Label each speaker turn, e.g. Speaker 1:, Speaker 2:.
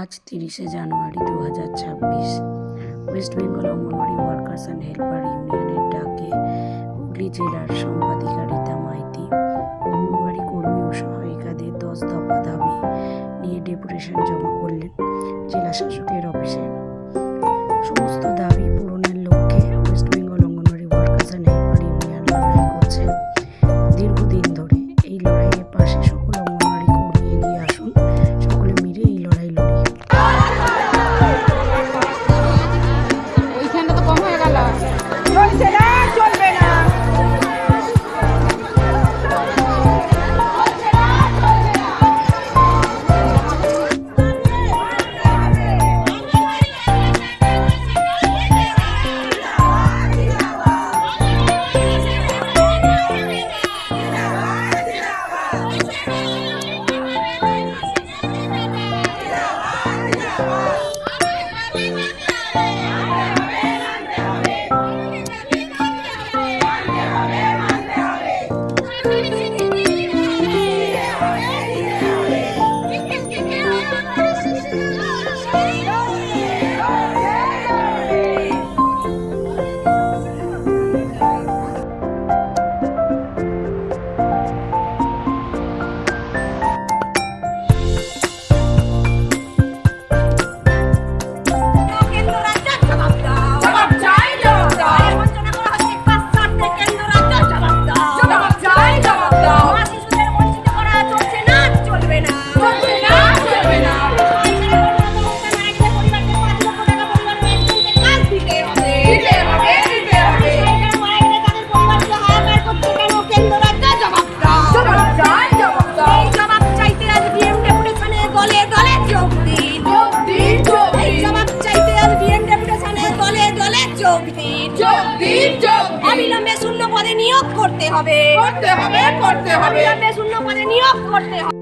Speaker 1: আজ তিরিশে জানুয়ারি দু হাজার ছাব্বিশ। West Bengal anganwadi workers and helper ইউনিয়নের ডাকে হুগলি জেলার সম্পাদিকা রীতা মাইতি। অঙ্গনওয়াড়ি কর্মী ও সহায়িকাদের দশ দফা দাবি নিয়ে ডেপুটেশন জমা করলেন জেলা শাসকের অফিসে।
Speaker 2: Yeah. অবিলম্বে শূন্য পদে নিয়োগ করতে হবে। করতে হবে করতে হবে। শূন্য পদে নিয়োগ করতে হবে।